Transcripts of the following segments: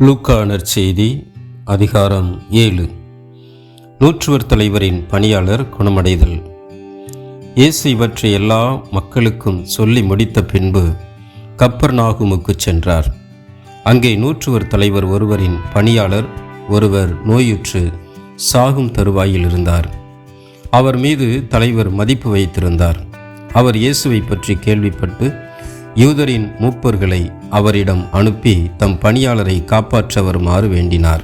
லூக்கானர் செய்தி அதிகாரம் ஏழு. நூற்றுவர் தலைவரின் பணியாளர் குணமடைதல். இயேசு இவற்றை எல்லா மக்களுக்கும் சொல்லி முடித்த பின்பு கப்பர் நாகுமுக்கு சென்றார். அங்கே நூற்றுவர் தலைவர் ஒருவரின் பணியாளர் ஒருவர் நோயுற்று சாகும் தருவாயில் இருந்தார். அவர் மீது தலைவர் மதிப்பு வைத்திருந்தார். அவர் இயேசுவை பற்றி கேள்விப்பட்டு யூதரின் மூப்பர்களை அவரிடம் அனுப்பி தம் பணியாளரை காப்பாற்ற வருமாறு வேண்டினார்.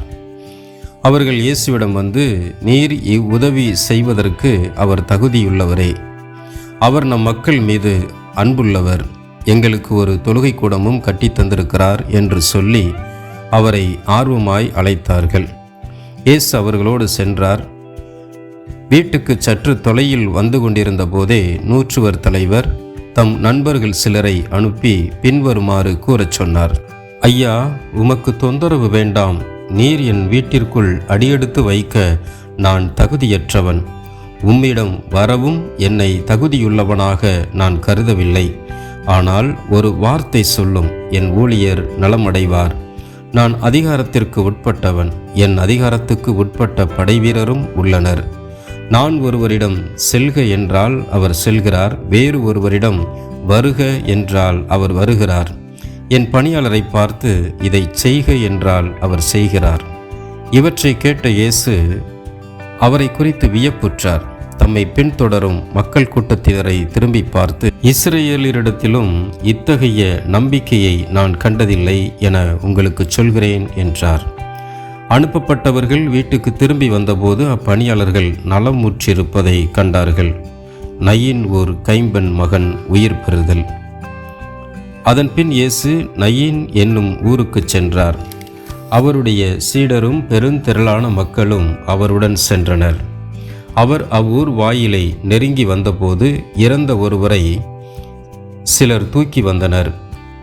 அவர்கள் இயேசுவிடம் வந்து நீர் இவ்வுதவி செய்வதற்கு அவர் தகுதியுள்ளவரே. அவர் நம் மக்கள் மீது அன்புள்ளவர். எங்களுக்கு ஒரு தொழுகை கூடமும் கட்டித் தந்திருக்கிறார் என்று சொல்லி அவரை ஆர்வமாய் அழைத்தார்கள். இயேசு அவர்களோடு சென்றார். வீட்டுக்கு சற்று தொலையில் வந்து கொண்டிருந்த போதே நூற்றுவர் தலைவர் தம் நண்பர்கள் சிலரை அனுப்பி பின்வருமாறு கூறச் சொன்னார். ஐயா உமக்கு தொந்தரவு வேண்டாம். நீர் என் வீட்டிற்குள் அடியெடுத்து வைக்க நான் தகுதியற்றவன். உம்மிடம் வரவும் என்னை தகுதியுள்ளவனாக நான் கருதவில்லை. ஆனால் ஒரு வார்த்தை சொல்லும் என் ஊழியர் நலமடைவார். நான் அதிகாரத்திற்கு உட்பட்டவன். என் அதிகாரத்துக்கு உட்பட்ட படைவீரரும் உள்ளனர். நான் ஒருவரிடம் செல்க என்றால் அவர் செல்கிறார் வேறு ஒருவரிடம் வருக என்றால் அவர் வருகிறார். என் பணியாளரை பார்த்து இதை செய்க என்றால் அவர் செய்கிறார். இவற்றை கேட்ட இயேசு அவரை குறித்து வியப்புற்றார். தம்மை பின்தொடரும் மக்கள் கூட்டத்தினரை திரும்பி பார்த்து இஸ்ரேலரிடத்திலும் இத்தகைய நம்பிக்கையை நான் கண்டதில்லை என உங்களுக்கு சொல்கிறேன் என்றார். அனுப்பப்பட்டவர்கள் வீட்டுக்கு திரும்பி வந்தபோது அப்பணியாளர்கள் நலம் முற்றிருப்பதை கண்டார்கள். நயின் ஒரு கைம்பெண் மகன் உயிர் பெறுதல். அதன் பின் இயேசு நயின் என்னும் ஊருக்கு சென்றார். அவருடைய சீடரும் பெருந்திரளான மக்களும் அவருடன் சென்றனர். அவர் அவ்வூர் வாயிலை நெருங்கி வந்தபோது இறந்த ஒருவரை சிலர் தூக்கி வந்தனர்.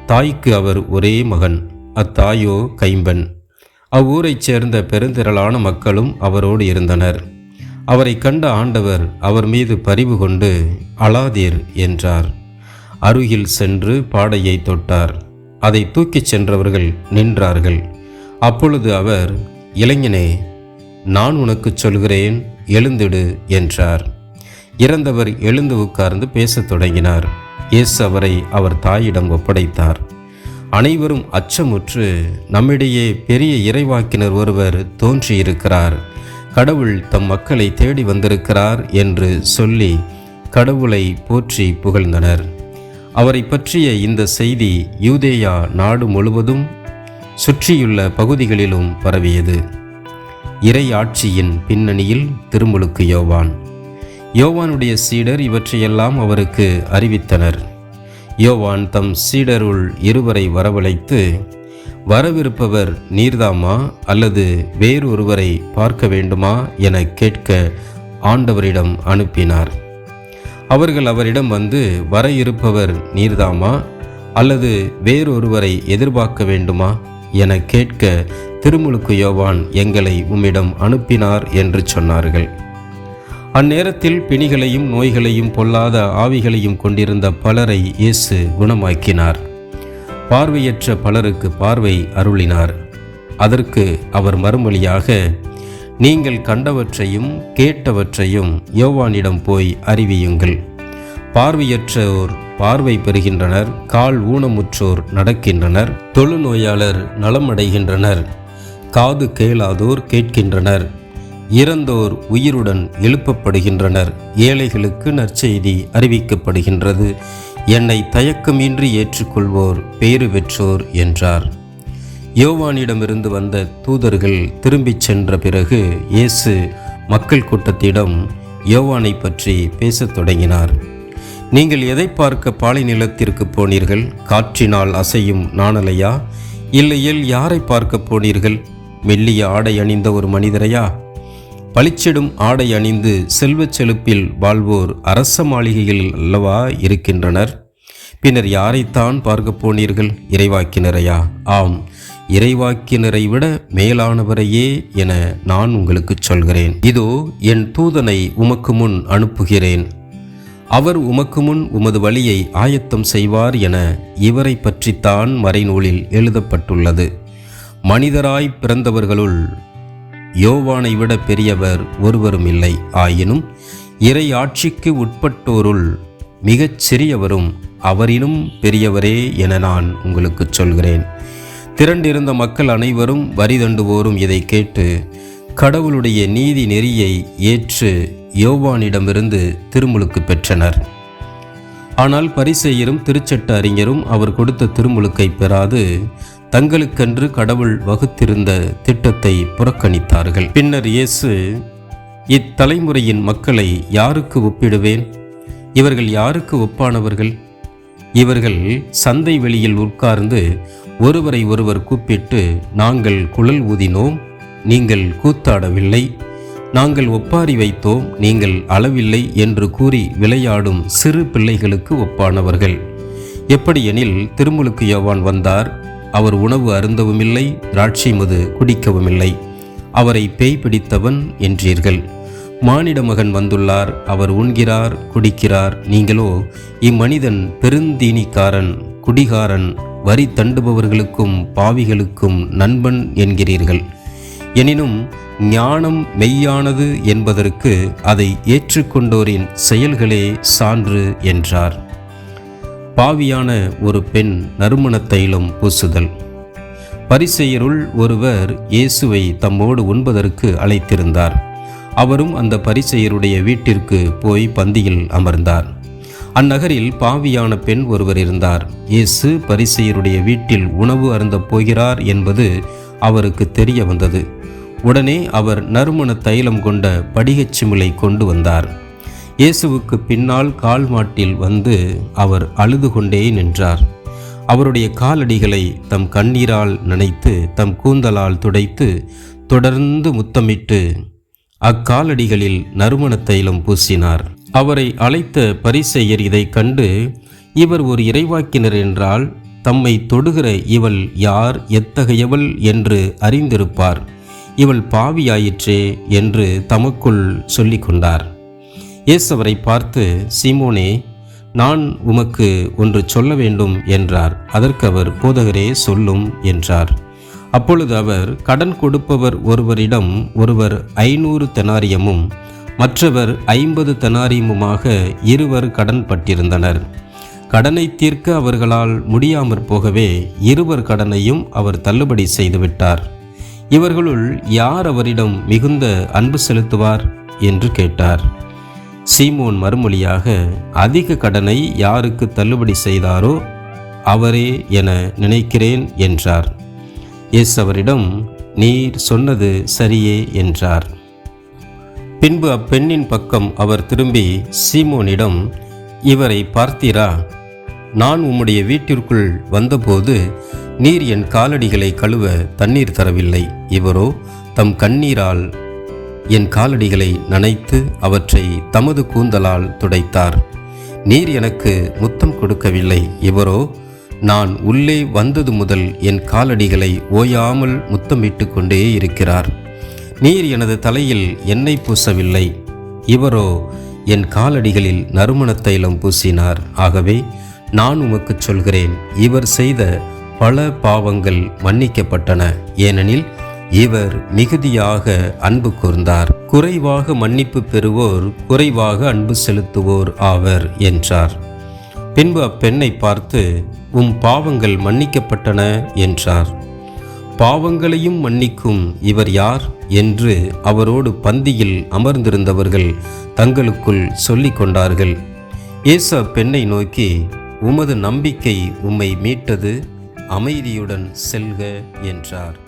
தாய்க்கு அவர் ஒரே மகன் அத்தாயோ கைம்பெண். அவ்வூரைச் சேர்ந்த பெருந்திரளான மக்களும் அவரோடு இருந்தனர். அவரை கண்ட ஆண்டவர் அவர் மீது பரிவு கொண்டு அலாதீர் என்றார். அருகில் சென்று பாடையை தொட்டார். அதை தூக்கிச் சென்றவர்கள் நின்றார்கள். அப்பொழுது அவர் இளைஞனே நான் உனக்குச் சொல்கிறேன் எழுந்திடு என்றார். இறந்தவர் எழுந்து உட்கார்ந்து பேசத் தொடங்கினார். இயேசு அவரை அவர் தாயிடம் ஒப்படைத்தார். அனைவரும் அச்சமுற்று நம்மிடையே பெரிய இறைவாக்கினர் ஒருவர் தோன்றியிருக்கிறார். கடவுள் தம் மக்களை தேடி வந்திருக்கிறார் என்று சொல்லி கடவுளை போற்றி புகழ்ந்தனர். அவரை பற்றிய இந்த செய்தி யூதேயா நாடு முழுவதும் சுற்றியுள்ள பகுதிகளிலும் பரவியது. இறை ஆட்சியின் பின்னணியில் திருமுழுக்கு யோவான். யோவானுடைய சீடர் இவற்றையெல்லாம் அவருக்கு அறிவித்தனர். யோவான் தம் சீடருள் இருவரை வரவழைத்து வரவிருப்பவர் நீர்தாமா? அல்லது வேறொருவரை பார்க்க வேண்டுமா? என கேட்க ஆண்டவரிடம் அனுப்பினார். அவர்கள் அவரிடம் வந்து வர இருப்பவர் நீர்தாமா? அல்லது வேறொருவரை எதிர்பார்க்க வேண்டுமா? என கேட்க திருமுழுக்கு யோவான் எங்களை உம்மிடம் அனுப்பினார் என்று சொன்னார்கள். அந்நேரத்தில் பிணிகளையும் நோய்களையும் பொல்லாத ஆவிகளையும் கொண்டிருந்த பலரை இயேசு குணமாக்கினார். பார்வையற்ற பலருக்கு பார்வை அருளினார். அதற்கு அவர் மறுமொழியாக நீங்கள் கண்டவற்றையும் கேட்டவற்றையும் யோவானிடம் போய் அறிவியுங்கள். பார்வையற்றோர் பார்வை பெறுகின்றனர் கால் ஊனமுற்றோர் நடக்கின்றனர் தொழுநோயாளர் நலமடைகின்றனர் காது கேளாதோர் கேட்கின்றனர். இறந்தோர் உயிருடன் எழுப்பப்படுகின்றனர். ஏழைகளுக்கு நற்செய்தி அறிவிக்கப்படுகின்றது. என்னை தயக்கமின்றி ஏற்றுக்கொள்வோர் பேறு பெற்றோர் என்றார். யோவானிடமிருந்து வந்த தூதர்கள் திரும்பிச் சென்ற பிறகு இயேசு மக்கள் கூட்டத்திடம் யோவானை பற்றி பேசத் தொடங்கினார். நீங்கள் எதை பார்க்க பாலை நிலத்திற்கு போனீர்கள்? காற்றினால் அசையும் நாணலையா? இல்லையில் யாரை பார்க்க போனீர்கள்? மெல்லிய ஆடை அணிந்த ஒரு மனிதரையா? பளிச்சிடும் ஆடை அணிந்து செல்வச் செழுப்பில் வாழ்வோர் அரச மாளிகையில் அல்லவா இருக்கின்றனர்? பின்னர் யாரைத்தான் பார்க்க போனீர்கள்? இறைவாக்கினரையா? ஆம் இறைவாக்கினரை விட மேலானவரையே என நான் உங்களுக்கு சொல்கிறேன். இதோ என் தூதனை உமக்கு முன் அனுப்புகிறேன். அவர் உமக்கு முன் உமது வழியை ஆயத்தம் செய்வார் என இவரை பற்றித்தான் மறைநூலில் எழுதப்பட்டுள்ளது. மனிதராய் பிறந்தவர்களுள் யோவானை விட பெரியவர் ஒருவரும் இல்லை. ஆயினும் இறை ஆட்சிக்கு உட்பட்டோருள் மிகச் சிறியவரும் அவரினும் பெரியவரே என நான் உங்களுக்கு சொல்கிறேன். திரண்டிருந்த மக்கள் அனைவரும் வரி தண்டுவோரும் இதை கேட்டு கடவுளுடைய நீதி நெறியை ஏற்று யோவானிடமிருந்து திருமுழுக்கு பெற்றனர். ஆனால் பரிசெயரும் திருச்சட்ட அறிஞரும் அவர் கொடுத்த திருமுழுக்கை பெறாது தங்களுக்கென்று கடவுள் வகுத்திருந்த திட்டத்தை புறக்கணித்தார்கள். பின்னர் இயேசு இத்தலைமுறையின் மக்களை யாருக்கு ஒப்பிடுவேன்? இவர்கள் யாருக்கு ஒப்பானவர்கள்? இவர்கள் சந்தை வெளியில் உட்கார்ந்து ஒருவரை ஒருவர் கூப்பிட்டு நாங்கள் குழல் ஊதினோம் நீங்கள் கூத்தாடவில்லை. நாங்கள் ஒப்பாரி வைத்தோம் நீங்கள் அளவில்லை என்று கூறி விளையாடும் சிறு பிள்ளைகளுக்கு ஒப்பானவர்கள். எப்படியெனில் திருமுழுக்கு யோவான் வந்தார். அவர் உணவு அருந்தவுமில்லை திராட்சை மது குடிக்கவுமில்லை. அவரை பேய் பிடித்தவன் என்றீர்கள். மானிட மகன் வந்துள்ளார் அவர் உண்கிறார் குடிக்கிறார். நீங்களோ இம்மனிதன் பெருந்தீனிக்காரன் குடிகாரன் வரி தண்டுபவர்களுக்கும் பாவிகளுக்கும் நண்பன் என்கிறீர்கள். எனினும் ஞானம் மெய்யானது என்பதற்கு அதை ஏற்றுக்கொண்டோரின் செயல்களே சான்று என்றார். பாவியான ஒரு பெண் நறுமண தைலம் பூசுதல். பரிசெயருள் ஒருவர் இயேசுவை தம்மோடு உண்பதற்கு அழைத்திருந்தார். அவரும் அந்த பரிசெயருடைய வீட்டிற்கு போய் பந்தியில் அமர்ந்தார். அந்நகரில் பாவியான பெண் ஒருவர் இருந்தார். இயேசு பரிசெயருடைய வீட்டில் உணவு அருந்தப் போகிறார் என்பது அவருக்கு தெரிய வந்தது. உடனே அவர் நறுமண தைலம் கொண்ட படிகச் சிமிலை கொண்டு வந்தார். இயேசுவுக்கு பின்னால் கால் மாட்டில் வந்து அவர் அழுது கொண்டே நின்றார். அவருடைய காலடிகளை தம் கண்ணீரால் நனைத்து தம் கூந்தலால் துடைத்து தொடர்ந்து முத்தமிட்டு அக்காலடிகளில் நறுமண தைலம் பூசினார். அவரை அழைத்த பரிசெயர் இதை கண்டு இவர் ஒரு இறைவாக்கினர் என்றால் தம்மை தொடுகிற இவள் யார் எத்தகையவள் என்று அறிந்திருப்பார். இவள் பாவியாயிற்றே என்று தமக்குள் சொல்லிக்கொண்டார். கொண்டார் இயேசு அவரை பார்த்து சீமோனே நான் உமக்கு ஒன்று சொல்ல வேண்டும் என்றார். அதற்கு அவர் போதகரே சொல்லும் என்றார். அப்பொழுது அவர் கடன் கொடுப்பவர் ஒருவரிடம் ஒருவர் ஐநூறு தெனாரியமும் மற்றவர் ஐம்பது தெனாரியமுமாக இருவர் கடன் பட்டிருந்தனர். கடனை தீர்க்க அவர்களால் முடியாமற் போகவே இருவர் கடனையும் அவர் தள்ளுபடி செய்துவிட்டார் இவர்களுள் யார் அவரிடம் மிகுந்த அன்பு செலுத்துவார்? என்று கேட்டார். சீமோன் மறுமொழியாக அதிக கடனை யாருக்கு தள்ளுபடி செய்தாரோ அவரே என நினைக்கிறேன் என்றார். எஸ் அவரிடம் நீர் சொன்னது சரியே என்றார். பின்பு அப்பெண்ணின் பக்கம் அவர் திரும்பி சீமோனிடம் இவரை பார்த்தீரா? நான் உம்முடைய வீட்டிற்குள் வந்தபோது நீர் என் காலடிகளை கழுவ தண்ணீர் தரவில்லை. இவரோ தம் கண்ணீரால் என் காலடிகளை நனைத்து அவற்றை தமது கூந்தலால் துடைத்தார். நீர் எனக்கு முத்தம் கொடுக்கவில்லை. இவரோ நான் உள்ளே வந்தது முதல் என் காலடிகளை ஓயாமல் முத்தமிட்டு கொண்டே இருக்கிறார். நீர் எனது தலையில் எண்ணெய் பூசவில்லை. இவரோ என் காலடிகளில் நறுமண தைலம் பூசினார். ஆகவே நான் உமக்கு சொல்கிறேன். இவர் செய்த பல பாவங்கள் மன்னிக்கப்பட்டன. ஏனெனில் இவர் மிகுதியாக அன்பு கூர்ந்தார். குறைவாக மன்னிப்பு பெறுவோர் குறைவாக அன்பு செலுத்துவோர் ஆவர் என்றார். பின்பு அப்பெண்ணை பார்த்து உம் பாவங்கள் மன்னிக்கப்பட்டன என்றார். பாவங்களையும் மன்னிக்கும் இவர் யார்? என்று அவரோடு பந்தியில் அமர்ந்திருந்தவர்கள் தங்களுக்குள் சொல்லிக் கொண்டார்கள். இயேசு அப்பெண்ணை நோக்கி உமது நம்பிக்கை உம்மை மீட்டது அமைதியுடன் செல்க என்றார்.